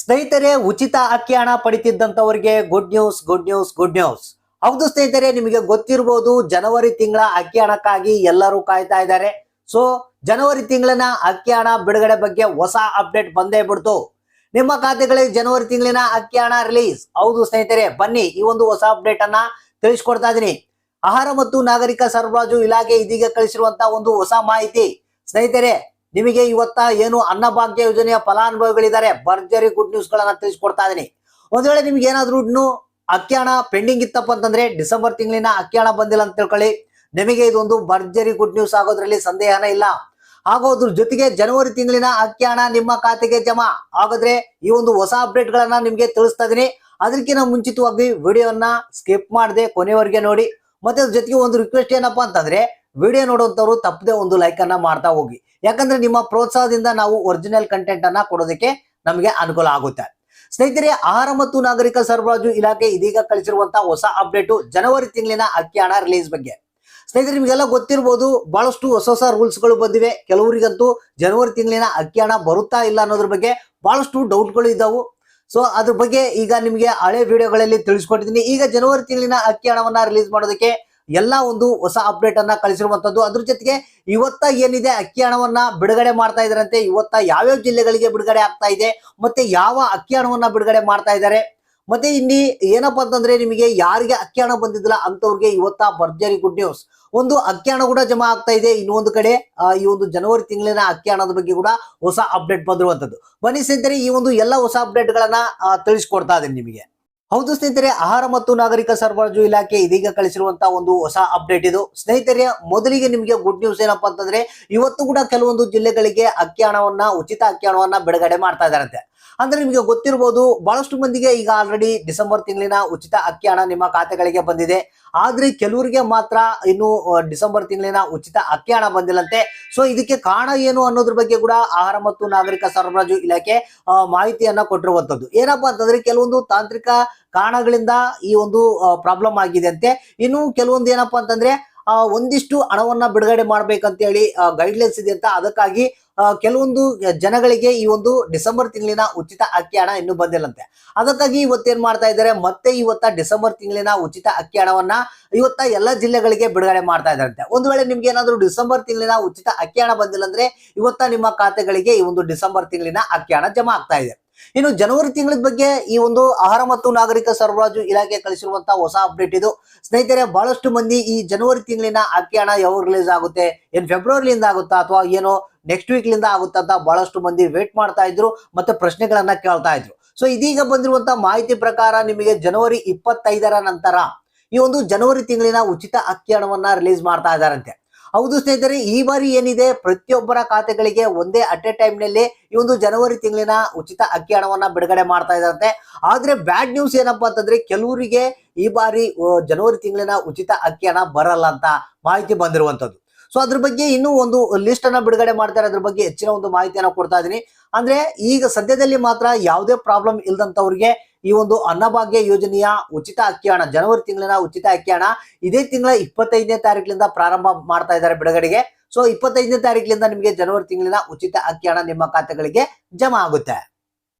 ಸ್ನೇಹಿತರೆ, ಉಚಿತ ಅಕ್ಕಿ ಹಣ ಪಡಿತಿದ್ದಂತವರಿಗೆ good news good news good news ಹೌದು ಸ್ನೇಹಿತರೆ, ನಿಮಗೆ ಗೊತ್ತಿರಬಹುದು ಜನವರಿ ತಿಂಗಳ ಅಕ್ಕಿ ಹಣಕ್ಕಾಗಿ ಎಲ್ಲರೂ ಕಾಯ್ತಾ ಇದ್ದಾರೆ. ಸೊ ಜನವರಿ ತಿಂಗಳಿನ ಅಕ್ಕಿ ಹಣ ಬಿಡುಗಡೆ ಬಗ್ಗೆ ಹೊಸ ಅಪ್ಡೇಟ್ ಬಂದೇ ಬಿಡ್ತು. ನಿಮ್ಮ ಖಾತೆಗಳಿಗೆ ಜನವರಿ ತಿಂಗಳಿನ ಅಕ್ಕಿ ಹಣ ರಿಲೀಸ್ ಹೌದು ಸ್ನೇಹಿತರೆ, ಬನ್ನಿ, ಈ ಒಂದು ಹೊಸ ಅಪ್ಡೇಟ್ ಅನ್ನ ತಿಳಿಸ್ಕೊಡ್ತಾ ಇದೀನಿ. ಆಹಾರ ಮತ್ತು ನಾಗರಿಕ ಸರಬರಾಜು ಇಲಾಖೆ ಇದೀಗ ಕಳಿಸಿರುವಂತಹ ಒಂದು ಹೊಸ ಮಾಹಿತಿ. ಸ್ನೇಹಿತರೆ ನಿಮಗೆ ಇವತ್ತ ಏನು ಅನ್ನಭಾಗ್ಯ ಯೋಜನೆಯ ಫಲಾನುಭವಿಗಳಿದ್ದಾರೆ, ಭರ್ಜರಿ ಗುಡ್ ನ್ಯೂಸ್ ಗಳನ್ನ ತಿಳಿಸ್ಕೊಡ್ತಾ ಇದೀನಿ. ಒಂದ್ ವೇಳೆ ನಿಮ್ಗೆ ಏನಾದ್ರು ಇನ್ನು ಪೆಂಡಿಂಗ್ ಇತ್ತಪ್ಪ ಅಂತಂದ್ರೆ ಡಿಸೆಂಬರ್ ತಿಂಗಳಿನ ಅಕ್ಕಿ ಬಂದಿಲ್ಲ ಅಂತ ತಿಳ್ಕೊಳ್ಳಿ. ನಿಮಗೆ ಇದೊಂದು ಭರ್ಜರಿ ಗುಡ್ ನ್ಯೂಸ್ ಆಗೋದ್ರಲ್ಲಿ ಸಂದೇಹನೇ ಇಲ್ಲ. ಹಾಗೋದ್ರ ಜೊತೆಗೆ ಜನವರಿ ತಿಂಗಳಿನ ಅಕ್ಕಿ ನಿಮ್ಮ ಖಾತೆಗೆ ಜಮಾ ಹಾಗಾದ್ರೆ ಈ ಒಂದು ಹೊಸ ಅಪ್ಡೇಟ್ ಗಳನ್ನ ನಿಮ್ಗೆ ತಿಳಿಸ್ತಾ ಇದೀನಿ. ಅದಕ್ಕಿಂತ ಮುಂಚಿತವಾಗಿ ವಿಡಿಯೋನ ಸ್ಕಿಪ್ ಮಾಡದೆ ಕೊನೆವರೆಗೆ ನೋಡಿ. ಮತ್ತೆ ಅದ್ರ ಜೊತೆಗೆ ಒಂದು ರಿಕ್ವೆಸ್ಟ್ ಏನಪ್ಪಾ ಅಂತಂದ್ರೆ ವಿಡಿಯೋ ನೋಡುವಂಥವ್ರು ತಪ್ಪದೆ ಒಂದು ಲೈಕ್ ಅನ್ನ ಮಾಡ್ತಾ ಹೋಗಿ. ಯಾಕಂದ್ರೆ ನಿಮ್ಮ ಪ್ರೋತ್ಸಾಹದಿಂದ ನಾವು ಒರಿಜಿನಲ್ ಕಂಟೆಂಟ್ ಅನ್ನ ಕೊಡೋದಕ್ಕೆ ನಮಗೆ ಅನುಕೂಲ ಆಗುತ್ತೆ. ಸ್ನೇಹಿತರೆ, ಆಹಾರ ಮತ್ತು ನಾಗರಿಕ ಸರಬರಾಜು ಇಲಾಖೆ ಇದೀಗ ಕಳಿಸಿರುವಂತಹ ಹೊಸ ಅಪ್ಡೇಟ್ ಜನವರಿ ತಿಂಗಳಿನ ಅಕ್ಕಿ ಹಣ ರಿಲೀಸ್ ಬಗ್ಗೆ. ಸ್ನೇಹಿತರೆ, ನಿಮಗೆಲ್ಲ ಗೊತ್ತಿರಬಹುದು ಬಹಳಷ್ಟು ಹೊಸ ಹೊಸ ರೂಲ್ಸ್ಗಳು ಬಂದಿವೆ. ಕೆಲವರಿಗಂತೂ ಜನವರಿ ತಿಂಗಳಿನ ಅಕ್ಕಿ ಹಣ ಬರುತ್ತಾ ಇಲ್ಲ ಅನ್ನೋದ್ರ ಬಗ್ಗೆ ಬಹಳಷ್ಟು ಡೌಟ್ಗಳು ಇದ್ದಾವು ಸೊ ಅದ್ರ ಬಗ್ಗೆ ಈಗ ನಿಮಗೆ ಹಳೆ ವಿಡಿಯೋಗಳಲ್ಲಿ ತಿಳಿಸ್ಕೊಟ್ಟಿದ್ದೀನಿ. ಈಗ ಜನವರಿ ತಿಂಗಳಿನ ಅಕ್ಕಿ ಹಣವನ್ನ ರಿಲೀಸ್ ಮಾಡೋದಕ್ಕೆ ಎಲ್ಲಾ ಒಂದು ಹೊಸ ಅಪ್ಡೇಟ್ ಅನ್ನ ಕಳಿಸಿರುವಂತದ್ದು. ಅದ್ರ ಜೊತೆಗೆ ಇವತ್ತ ಏನಿದೆ, ಅಕ್ಕಿ ಹಣವನ್ನ ಬಿಡುಗಡೆ ಮಾಡ್ತಾ ಇದಾರಂತೆ. ಇವತ್ತ ಯಾವ್ಯಾವ ಜಿಲ್ಲೆಗಳಿಗೆ ಬಿಡುಗಡೆ ಆಗ್ತಾ ಇದೆ, ಮತ್ತೆ ಯಾವ ಅಕ್ಕಿ ಹಣವನ್ನ ಬಿಡುಗಡೆ ಮಾಡ್ತಾ ಇದ್ದಾರೆ ಮತ್ತೆ ಇಲ್ಲಿ ಏನಪ್ಪಾ ಅಂತಂದ್ರೆ ನಿಮಗೆ ಯಾರಿಗೆ ಅಕ್ಕಿ ಹಣ ಬಂದಿದ್ದಿಲ್ಲ ಅಂತವ್ರಿಗೆ ಇವತ್ತ ಭರ್ಜರಿ ಗುಡ್ ನ್ಯೂಸ್ ಒಂದು ಅಕ್ಕಿ ಹಣ ಕೂಡ ಜಮಾ ಆಗ್ತಾ ಇದೆ. ಇನ್ನೊಂದು ಕಡೆ ಈ ಒಂದು ಜನವರಿ ತಿಂಗಳಿನ ಅಕ್ಕಿ ಹಣದ ಬಗ್ಗೆ ಕೂಡ ಹೊಸ ಅಪ್ಡೇಟ್ ಬಂದಿರುವಂತದ್ದು. ಬನ್ನಿ ಸ್ನೇಹಿತರೆ, ಈ ಒಂದು ಎಲ್ಲ ಹೊಸ ಅಪ್ಡೇಟ್ ಗಳನ್ನ ತಿಳಿಸ್ಕೊಡ್ತಾ ಇದ್ದೀನಿ ನಿಮಗೆ. ಹೌದು ಸ್ನೇಹಿತರೆ, ಆಹಾರ ಮತ್ತು ನಾಗರಿಕ ಸರಬರಾಜು ಇಲಾಖೆ ಇದೀಗ ಕಳಿಸಿರುವಂತಹ ಒಂದು ಹೊಸ ಅಪ್ಡೇಟ್ ಇದು. ಸ್ನೇಹಿತರೆ, ಮೊದಲಿಗೆ ನಿಮಗೆ ಗುಡ್ ನ್ಯೂಸ್ ಏನಪ್ಪಾ ಅಂತಂದ್ರೆ, ಇವತ್ತು ಕೂಡ ಕೆಲವೊಂದು ಜಿಲ್ಲೆಗಳಿಗೆ ಅಕ್ಕಿ ಹಣವನ್ನ, ಉಚಿತ ಅಕ್ಕಿ ಹಣವನ್ನ ಬಿಡುಗಡೆ ಮಾಡ್ತಾ ಇದಾರಂತೆ. ಅಂದ್ರೆ ನಿಮಗೆ ಗೊತ್ತಿರಬಹುದು ಬಹಳಷ್ಟು ಮಂದಿಗೆ ಈಗ ಆಲ್ರೆಡಿ ಡಿಸೆಂಬರ್ ತಿಂಗಳಿನ ಉಚಿತ ಅಕ್ಕಿ ಹಣ ನಿಮ್ಮ ಖಾತೆಗಳಿಗೆ ಬಂದಿದೆ. ಆದ್ರೆ ಕೆಲವರಿಗೆ ಮಾತ್ರ ಇನ್ನು ಡಿಸೆಂಬರ್ ತಿಂಗಳಿನ ಉಚಿತ ಅಕ್ಕಿ ಹಣ ಬಂದಿಲ್ಲಂತೆ. ಸೊ ಇದಕ್ಕೆ ಕಾರಣ ಏನು ಅನ್ನೋದ್ರ ಬಗ್ಗೆ ಕೂಡ ಆಹಾರ ಮತ್ತು ನಾಗರಿಕ ಸರಬರಾಜು ಇಲಾಖೆ ಮಾಹಿತಿಯನ್ನ ಕೊಟ್ಟಿರುವಂತದ್ದು. ಏನಪ್ಪಾ ಅಂತಂದ್ರೆ ಕೆಲವೊಂದು ತಾಂತ್ರಿಕ ಕಾರಣಗಳಿಂದ ಈ ಒಂದು ಪ್ರಾಬ್ಲಮ್ ಆಗಿದೆ ಅಂತೆ. ಇನ್ನು ಕೆಲವೊಂದು ಏನಪ್ಪಾ ಅಂತಂದ್ರೆ ಒಂದಿಷ್ಟು ಹಣವನ್ನ ಬಿಡುಗಡೆ ಮಾಡ್ಬೇಕಂತ ಹೇಳಿ ಗೈಡ್ಲೈನ್ಸ್ ಇದೆ ಅಂತ ಅದಕ್ಕಾಗಿ ಕೆಲವೊಂದು ಜನಗಳಿಗೆ ಈ ಒಂದು ಡಿಸೆಂಬರ್ ತಿಂಗಳಿನ ಉಚಿತ ಅಕ್ಕಿ ಹಣ ಇನ್ನೂ ಬಂದಿಲ್ಲಂತೆ. ಅದಕ್ಕಾಗಿ ಇವತ್ತೇನ್ ಮಾಡ್ತಾ ಇದ್ದಾರೆ, ಮತ್ತೆ ಇವತ್ತ ಡಿಸೆಂಬರ್ ತಿಂಗಳಿನ ಉಚಿತ ಅಕ್ಕಿ ಹಣವನ್ನ ಇವತ್ತ ಎಲ್ಲ ಜಿಲ್ಲೆಗಳಿಗೆ ಬಿಡುಗಡೆ ಮಾಡ್ತಾ ಇದ್ದಾರಂತೆ. ಒಂದು ವೇಳೆ ನಿಮ್ಗೆ ಏನಾದ್ರು ಡಿಸೆಂಬರ್ ತಿಂಗಳಿನ ಉಚಿತ ಅಕ್ಕಿ ಹಣ ಬಂದಿಲ್ಲ ಅಂದ್ರೆ ಇವತ್ತ ನಿಮ್ಮ ಖಾತೆಗಳಿಗೆ ಈ ಒಂದು ಡಿಸೆಂಬರ್ ತಿಂಗಳಿನ ಅಕ್ಕಿ ಹಣ ಜಮಾ ಆಗ್ತಾ ಇದೆ. ಇನ್ನು ಜನವರಿ ತಿಂಗಳ ಬಗ್ಗೆ ಈ ಒಂದು ಆಹಾರ ಮತ್ತು ನಾಗರಿಕ ಸರಬರಾಜು ಇಲಾಖೆ ಕಳಿಸಿರುವಂತಹ ಹೊಸ ಅಪ್ಡೇಟ್ ಇದು. ಸ್ನೇಹಿತರೆ, ಬಹಳಷ್ಟು ಮಂದಿ ಈ ಜನವರಿ ತಿಂಗಳಿನ ಅಕ್ಕಿ ಹಣ ಯಾವಾಗ ರಿಲೀಸ್ ಆಗುತ್ತೆ, ಏನ್ ಫೆಬ್ರವರಿಯಿಂದ ಆಗುತ್ತಾ ಅಥವಾ ಏನೋ ನೆಕ್ಸ್ಟ್ ವೀಕ್ಲಿಂದ ಆಗುತ್ತಂತ ಬಹಳಷ್ಟು ಮಂದಿ ವೇಟ್ ಮಾಡ್ತಾ ಇದ್ರು ಮತ್ತೆ ಪ್ರಶ್ನೆಗಳನ್ನ ಕೇಳ್ತಾ ಇದ್ರು. ಸೊ ಇದೀಗ ಬಂದಿರುವಂತಹ ಮಾಹಿತಿ ಪ್ರಕಾರ ನಿಮಗೆ ಜನವರಿ ಇಪ್ಪತ್ತೈದರ ನಂತರ ಈ ಒಂದು ಜನವರಿ ತಿಂಗಳಿನ ಉಚಿತ ಅಕ್ಕಿ ಹಣವನ್ನ ರಿಲೀಸ್ ಮಾಡ್ತಾ ಇದ್ದಾರಂತೆ. ಹೌದು ಸ್ನೇಹಿತರೆ, ಈ ಬಾರಿ ಏನಿದೆ? ಪ್ರತಿಯೊಬ್ಬರ ಖಾತೆಗಳಿಗೆ ಒಂದೇ ಅಟ್ ಎ ಟೈಮ್ನಲ್ಲಿ ಈ ಒಂದು ಜನವರಿ ತಿಂಗಳಿನ ಉಚಿತ ಅಕ್ಕಿ ಹಣವನ್ನ ಬಿಡುಗಡೆ ಮಾಡ್ತಾ ಇದ್ದಾರಂತೆ. ಆದ್ರೆ ಬ್ಯಾಡ್ ನ್ಯೂಸ್ ಏನಪ್ಪಾ ಅಂತಂದ್ರೆ ಕೆಲವರಿಗೆ ಈ ಬಾರಿ ಜನವರಿ ತಿಂಗಳಿನ ಉಚಿತ ಅಕ್ಕಿ ಹಣ ಬರಲ್ಲ ಅಂತ ಮಾಹಿತಿ ಬಂದಿರುವಂತದ್ದು. ಸೊ ಅದ್ರ ಬಗ್ಗೆ ಇನ್ನೂ ಒಂದು ಲಿಸ್ಟ್ ಅನ್ನ ಬಿಡುಗಡೆ ಮಾಡ್ತಾರೆ ಅದ್ರ ಬಗ್ಗೆ ಹೆಚ್ಚಿನ ಒಂದು ಮಾಹಿತಿಯನ್ನ ಕೊಡ್ತಾ ಇದೀನಿ ಅಂದ್ರೆ ಈಗ ಸದ್ಯದಲ್ಲಿ ಮಾತ್ರ ಯಾವುದೇ ಪ್ರಾಬ್ಲಮ್ ಇಲ್ದಂತವ್ರಿಗೆ ಈ ಒಂದು ಅನ್ನಭಾಗ್ಯ ಯೋಜನೆಯ ಉಚಿತ ಅಕ್ಕಿ ಹಣ, ಜನವರಿ ತಿಂಗಳಿನ ಉಚಿತ ಅಕ್ಕಿ ಹಣ ಇದೇ ತಿಂಗಳ ಇಪ್ಪತ್ತೈದನೇ ತಾರೀಕಿನಿಂದ ಪ್ರಾರಂಭ ಮಾಡ್ತಾ ಇದ್ದಾರೆ ಬಿಡುಗಡೆಗೆ. ಸೊ ಇಪ್ಪತ್ತೈದನೇ ತಾರೀಕಿನಿಂದ ನಿಮಗೆ ಜನವರಿ ತಿಂಗಳಿನ ಉಚಿತ ಅಕ್ಕಿ ಹಣ ನಿಮ್ಮ ಖಾತೆಗಳಿಗೆ ಜಮಾ ಆಗುತ್ತೆ.